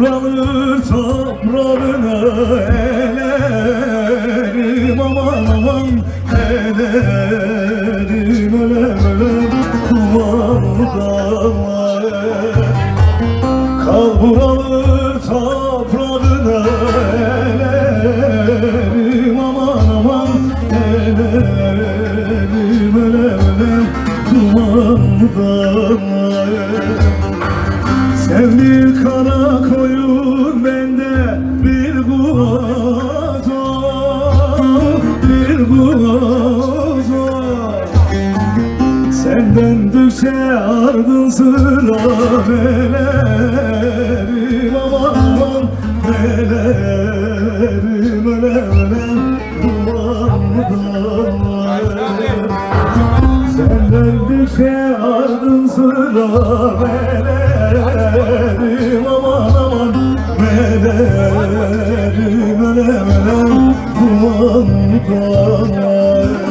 Kıvralır toprağına elerim aman aman elerim ölem ölem duvarlara Kal buralı toprağına elerim aman aman elerim ölem ölem duvarlara Sen bir kara döndükçe ardın sıra melerim aman aman melerim öle öle. Dumanlı sen döndükçe ardın sıra melerim aman aman Melerim öle öle. Duman duman